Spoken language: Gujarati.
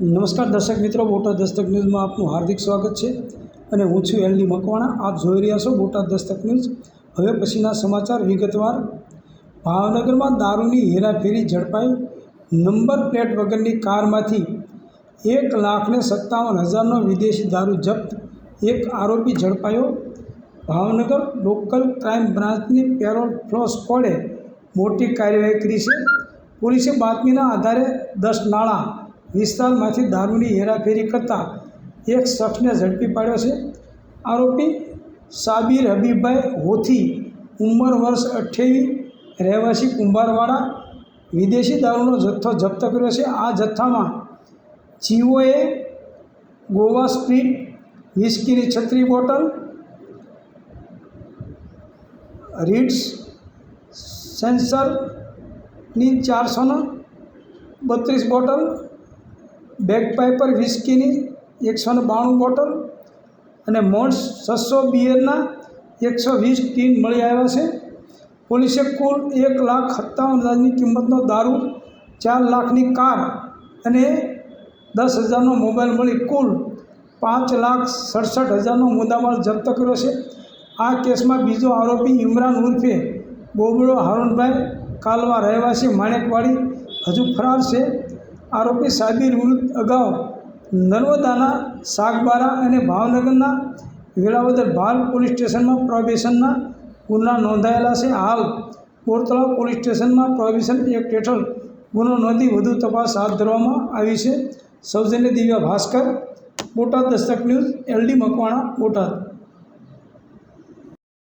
નમસ્કાર દર્શક મિત્રો, બોટાદ દસ્તક ન્યૂઝમાં આપનું હાર્દિક સ્વાગત છે અને હું છું એલડી મકવાણા. આપ જોઈ રહ્યા છો બોટાદ દસ્તક ન્યૂઝ. હવે પછીના સમાચાર વિગતવાર. ભાવનગરમાં દારૂની હેરાફેરી ઝડપાઈ. નંબર પ્લેટ વગરની કારમાંથી એક લાખને સત્તાવન હજારનો વિદેશી દારૂ જપ્ત. એક આરોપી ઝડપાયો. ભાવનગર લોકલ ક્રાઇમ બ્રાન્ચની પેરોલ ફ્લો સ્કોડે મોટી કાર્યવાહી કરી છે. પોલીસે બાતમીના આધારે દસ નાળા વિસ્તારમાંથી દારૂની હેરાફેરી કરતા એક શખ્સને ઝડપી પાડ્યો છે. આરોપી સાબિર હબીબભાઈ હોથી, ઉંમર વર્ષ અઠ્યાવીસ, રહેવાસી કુંભારવાડા, વિદેશી દારૂનો જથ્થો જપ્ત કર્યો છે. આ જથ્થામાં જીઓએ ગોવા સ્પ્રીટ, વિસ્કીની છત્રી બોટલ, રીડ્સ, સેન્સરની ચારસોનો બત્રીસ બોટલ બેગ પાઇપર વિસ્કીની એકસો ને બાણું બોટલ અને મોન્સ છસો બિયરના એકસો વીસ ટીન મળી આવ્યા છે. પોલીસે કુલ એક લાખ સત્તાવન હજારની કિંમતનો દારૂ, ચાર લાખની કાર અને દસ હજારનો મોબાઈલ મળી કુલ પાંચ લાખ સડસઠ હજારનો મુદ્દામાલ જપ્ત કર્યો છે. આ કેસમાં બીજો આરોપી ઇમરાન ઉર્ફે બોબડો હારૂનભાઈ કાલવા રહેવાસી, માણેકવાડી, હજુ ફરાર છે. આરોપી સાબિર વિરુદ્ધ અગાઉ નર્મદાના સાગબારા અને ભાવનગરના વેળાવદર ભાલ પોલીસ સ્ટેશનમાં પ્રોબેશનના ગુના નોંધાયેલા છે. હાલ કોરતળાવ પોલીસ સ્ટેશનમાં પ્રોબેશન એક્ટ હેઠળ ગુનો નોંધી વધુ તપાસ હાથ ધરવામાં આવી છે. સૌજન્ય દિવ્યા ભાસ્કર, બોટાદ દસ્તક ન્યૂઝ, એલડી મકવાણા, બોટાદ.